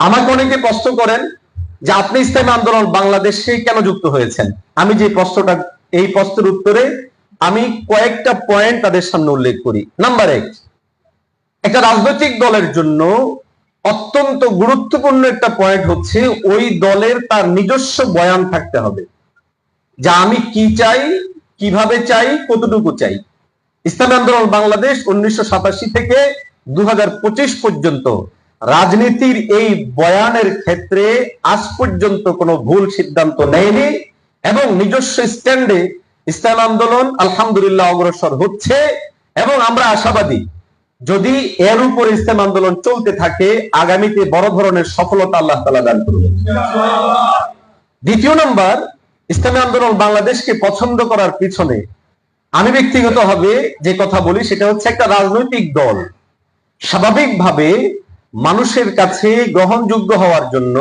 আমাকে অনেকে প্রশ্ন করেন যে আপনি ইসলামী আন্দোলন বাংলাদেশে কেন যুক্ত হয়েছেন? আমি যে প্রশ্নটা, এই প্রশ্নের উত্তরে আমি কয়েকটা পয়েন্ট তাদের সামনে উল্লেখ করি। নাম্বার এক, একটা রাজনৈতিক দলের জন্য অত্যন্ত গুরুত্বপূর্ণ একটা পয়েন্ট হচ্ছে ওই দলের তার নিজস্ব বয়ান থাকতে হবে। যা আমি কি চাই, কীভাবে চাই, কতটুকু চাই। ইসলামী আন্দোলন বাংলাদেশ উনিশশো সাতাশি থেকে দু হাজার পঁচিশ পর্যন্ত রাজনীতির এই বয়ানের ক্ষেত্রে আজ পর্যন্ত কোনো ভুল সিদ্ধান্ত নেয়নি এবং নিজস্ব স্ট্যান্ডে ইসলাম আন্দোলন আলহামদুলিল্লাহ অগ্রসর হচ্ছে এবং আমরা আশাবাদী যদি এর উপর ইসলাম আন্দোলন চলতে থাকে, আগামীতে বড় ধরনের সফলতা আল্লাহ তালা দান করবে দ্বিতীয় নম্বর, ইসলামী আন্দোলন বাংলাদেশকে পছন্দ করার পিছনে আমি ব্যক্তিগতভাবে যে কথা বলি সেটা হচ্ছে একটা রাজনৈতিক দল। স্বাভাবিকভাবে মানুষের কাছে গ্রহণযোগ্য হওয়ার জন্য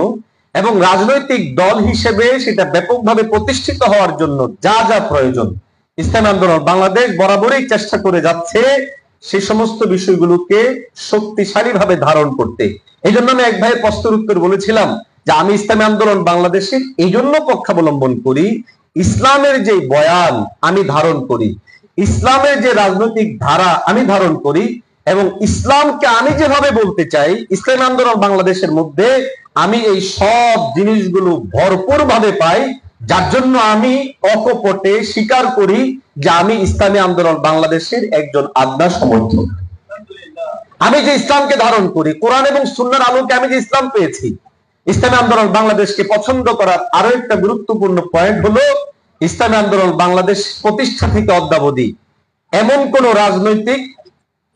এবং রাজনৈতিক দল হিসেবে সেটা ব্যাপকভাবে প্রতিষ্ঠিত হওয়ার জন্য যা যা প্রয়োজন। ইসলাম আন্দোলন বাংলাদেশ বরাবরই চেষ্টা করে যাচ্ছে সেই সমস্ত বিষয়গুলোকে শক্তিশালী ভাবে ধারণ করতে। এই জন্য আমি এক ভাইয়ের প্রশ্নের উত্তর বলেছিলাম যে আমি ইসলামী আন্দোলন বাংলাদেশে এই জন্য পক্ষাবলম্বন করি, ইসলামের যে বয়ান আমি ধারণ করি, ইসলামের যে রাজনৈতিক ধারা আমি ধারণ করি এবং ইসলামকে আমি যেভাবে বলতে চাই, ইসলাম আন্দোলন বাংলাদেশের মধ্যে আমি এই সব জিনিসগুলো ভরপুর ভাবে পাই, যার জন্য আমি অকপটে স্বীকার করি যে আমি ইসলামী আন্দোলন বাংলাদেশের একজন আজ্ঞা সমর্থক। আমি যে ইসলামকে ধারণ করি, কোরআন এবং সুন্নার আলোকে আমি যে ইসলাম পেয়েছি, ইসলামী আন্দোলন বাংলাদেশকে পছন্দ করার আরও একটা গুরুত্বপূর্ণ পয়েন্ট হলো ইসলামী আন্দোলন বাংলাদেশ প্রতিষ্ঠা থেকে অদ্যাবধি এমন কোন রাজনৈতিক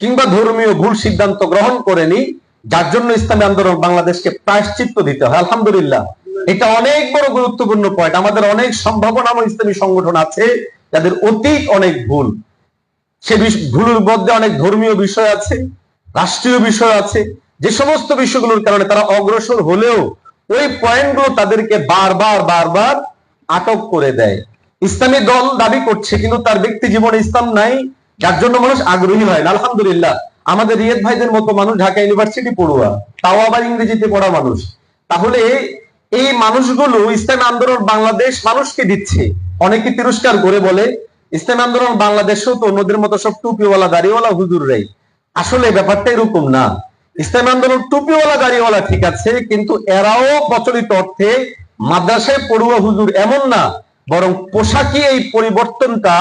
কিংবা ধর্মীয় ভুল সিদ্ধান্ত গ্রহণ করেনি যার জন্য ইসলামী আন্দোলন বাংলাদেশকে প্রায়শ্চিত্ত দিতে হয়। আলহামদুলিল্লাহ। এটা অনেক বড় গুরুত্বপূর্ণ পয়েন্ট আমাদের অনেক সম্ভাবনা ইসলামী সংগঠন আছে যাদের অতীত অনেক ভুল। সে ভুলের মধ্যে অনেক ধর্মীয় বিষয় আছে, রাষ্ট্রীয় বিষয় আছে। যে সমস্ত বিষয়গুলোর কারণে তারা অগ্রসর হলেও ওই পয়েন্টগুলো তাদেরকে বারবার বারবার আটক করে দেয়। ইসলামী দল দাবি করছে, কিন্তু তার ব্যক্তি জীবনে ইসলাম নাই। যার জন্য মানুষ আগ্রহী হয় আলহামদুলিল্লাহ, আমাদের রিয়েদ ভাইদের মতো মানুষ ঢাকা ইউনিভার্সিটি পড়ুয়া, তাও আবার ইংরেজিতে পড়া মানুষ। তাহলে এই মানুষগুলো ইসলাম আন্দোলন বাংলাদেশ মানুষকে দিচ্ছে। অনেকে তিরস্কার করে বলে, ইসলাম আন্দোলন বাংলাদেশেও তো অন্যদের মতো সব টুপিওয়ালা, দাড়িওয়ালা হুজুর রেই আসলে ব্যাপারটা এরকম না। ইসলাম আন্দোলন টুপিওয়ালা, দাড়িওয়ালা ঠিক আছে, কিন্তু এরাও প্রচলিত অর্থে মাদ্রাসায় পড়ুয়া হুজুর এমন না, বরং পোশাকি এই পরিবর্তনটা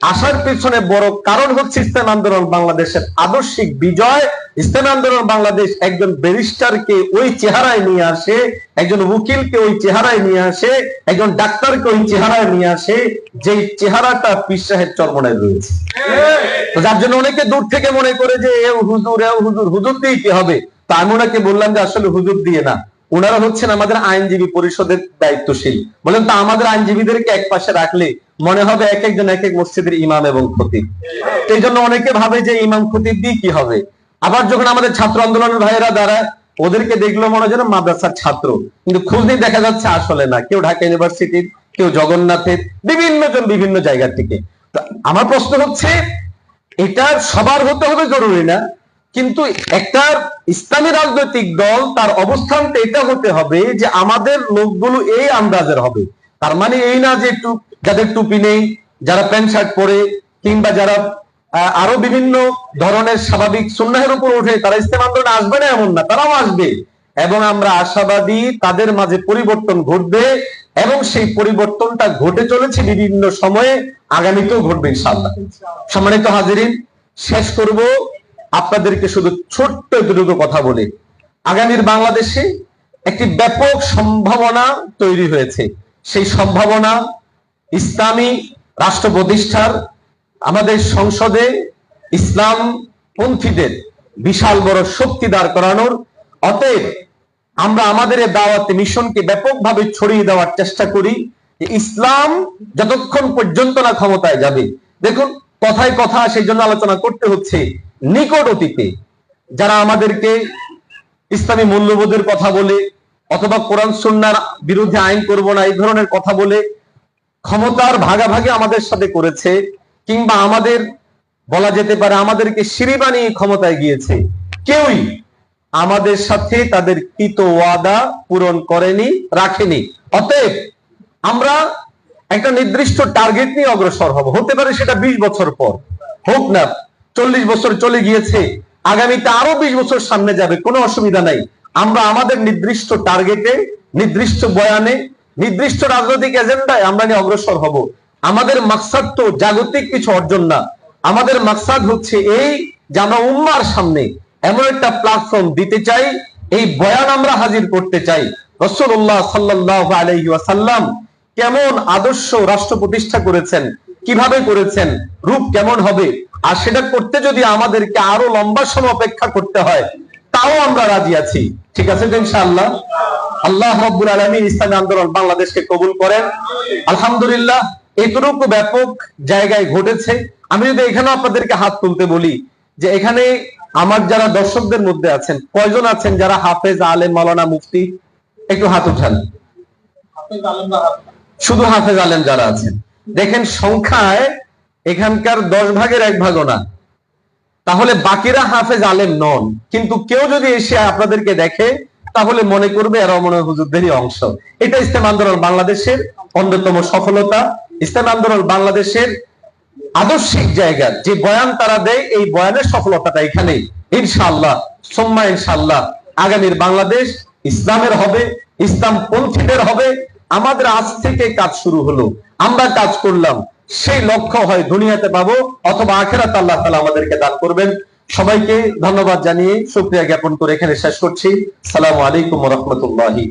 আসার পেছনে বড় কারণ হচ্ছে ইসলাম আন্দোলন বাংলাদেশের আদর্শিক বিজয়। ইসলাম আন্দোলন বাংলাদেশ একজন ব্যারিস্টারকে ওই চেহারায় নিয়ে আসে, একজন উকিলকে ওই চেহারায় নিয়ে আসে, একজন ডাক্তারকে ওই চেহারায় নিয়ে আসে যে চেহারাটা পীর সাহেব চরমনায় রয়েছে। তো যার জন্য অনেকে দূর থেকে মনে করে যে, এ হুজুর এ হুজুর হুজুর দিয়ে কি হবে? তা আমি ওনাকে বললাম যে, আসলে হুজুর দিয়ে না। ওনারা হচ্ছেন আমাদের আইনজীবী পরিষদের দায়িত্বশীল। বলেন তো, আমাদের আইনজীবীদেরকে এক পাশে রাখলে মনে হবে এক একজন এক এক মসজিদের ইমাম এবং খতিব। এই জন্য অনেকে ভাবে যে ইমাম, খতিব দিয়ে কি হবে? আবার যখন আমাদের ছাত্র আন্দোলনের ভাইয়েরা দাঁড়ায়, ওদেরকে দেখল মনে যেন মাদ্রাসার ছাত্র। কিন্তু খোঁজ নিয়ে দেখা যাচ্ছে আসলে না। কেউ ঢাকা ইউনিভার্সিটির, কেউ জগন্নাথের, বিভিন্ন জন বিভিন্ন জায়গা থেকে। আমার প্রশ্ন হচ্ছে, এটা সবার হতে হবে জরুরি না, কিন্তু একটা ইসলামী রাজনৈতিক দল তার অবস্থানটা এটা হতে হবে যে আমাদের লোকগুলো এই আন্দাজের হবে। তার মানে এই না যে একটু যাদের টুপি নেই, যারা প্যান্ট শার্ট পরে, কিংবা যারা আরও বিভিন্ন ধরনের স্বাভাবিক সুন্নাহের উপর ওঠে, তারা ইসলাম আন্দোলনে আসবে না এমন না, তারাও আসবে। এবং আমরা আশাবাদী তাদের মাঝে পরিবর্তন ঘটবে, এবং সেই পরিবর্তনটা ঘটে চলেছে বিভিন্ন সময়ে, আগামীতেও ঘটবে ইনশাল্লাহ সম্মানিত হাজিরিন, শেষ করব, আপনাদেরকে শুধু ছোট্ট দুটো কথা বলে। আগামীর বাংলাদেশে একটি ব্যাপক সম্ভাবনা তৈরি হয়েছে। সেই সম্ভাবনা ইসলামী রাষ্ট্র প্রতিষ্ঠার আমাদের সংসদে ইসলাম পন্থীদের বিশাল বড় শক্তি দাঁড় করানোর। অতএব আমরা আমাদের দাওয়াতে মিশনকে ব্যাপকভাবে ছড়িয়ে দেওয়ার চেষ্টা করি যে ইসলাম যতক্ষণ পর্যন্ত না ক্ষমতায় যাবে। দেখুন, কথায় কথা সেই জন্য আলোচনা করতে হচ্ছে নিকট অতীতে। যারা আমাদেরকে ইসলামী মূল্যবোধের কথা বলে অথবা কোরআন সন্ন্যার বিরুদ্ধে আইন করব না, এই ধরনের কথা বলে ক্ষমতার ভাগাভাগি আমাদের সাথে করেছে, কিংবা আমাদের, বলা যেতে পারে আমাদেরকে সিঁড়ি বানিয়ে ক্ষমতায় গিয়েছে। কেউই আমাদের সাথে তাদের কৃত ওয়াদা পূরণ করেনি, রাখেনি। অতএব আমরা একটা নির্দিষ্ট টার্গেট নিয়ে অগ্রসর হব। হতে পারে সেটা বিশ বছর পর, হোক না, চল্লিশ বছর চলে গিয়েছে, আগামীতে আরও বিশ বছর সামনে যাবে, কোনো অসুবিধা নাই। আমরা আমাদের নির্দিষ্ট টার্গেটে নির্দিষ্ট বয়ানে নির্দিষ্ট রাজনৈতিক এজেন্ডায় আমরা নিয়ে অগ্রসর হব। আমাদের মাকসাদ তো জাগতিক কিছু অর্জন না। আমাদের মাকসাদ হচ্ছে এই যে আমরা উম্মার সামনে এমন একটা প্ল্যাটফর্ম দিতে চাই, এই বয়ান আমরা হাজির করতে চাই। রসুল্লাহ সাল্লাহ আলহি কেমন আদর্শ রাষ্ট্র প্রতিষ্ঠা করেছেন, কীভাবে করেছেন, রূপ কেমন হবে, আর সেটা করতে যদি আমাদেরকে আরও লম্বা সময় অপেক্ষা করতে হয়, তাও আমরা রাজি আছি। ঠিক আছে ইনশাআল্লাহ? আল্লাহ রব্বুল আলমী ইসলামী আন্দোলন বাংলাদেশকে কবুল করেন। আলহামদুলিল্লাহ, এতটুকু ব্যাপক জায়গায় ঘটেছে। আমি যদি এখানে আপনাদেরকে হাত তুলতে বলি যে এখানে আমার যারা দর্শকদের মধ্যে আছেন, কয়জন আছেন যারা হাফেজ আলেম মালানা মুফতি? একটু হাত উঠান। শুধু হাফেজ আলেম যারা আছেন। দেখেন সংখ্যায় এখানকার দশ ভাগের এক ভাগও না। তাহলে বাকিরা হাফেজ আলেম নন। কিন্তু কেউ যদি এসে আপনাদেরকে দেখে তাহলে মনে করবে এরা মনে হুজুরদেরই অংশ। এটা ইসলাম আন্দোলন বাংলাদেশের অন্যতম সফলতা। ইসলাম আন্দোলন বাংলাদেশের আদর্শিক জায়গা। যে বয়ান তারা দেয়, এই বয়ানের সফলতাটা এখানে ইনশাআল্লাহ, সোম্মা ইনশাআল্লাহ, আগামীর বাংলাদেশ ইসলামের হবে ইসলাম পন্থীদের হবে। আমাদের আজ থেকে কাজ শুরু হলো। আমরা কাজ করলাম। সেই লক্ষ্য হয় দুনিয়াতে পাবো, অথবা আখেরাত আল্লাহ তালা আমাদেরকে দান করবেন। সবাইকে ধন্যবাদ জানিয়ে সুপ্রিয়া জ্ঞাপন করে এখানে শেষ করছি। সালাম আলাইকুম রহমতুল্লাহি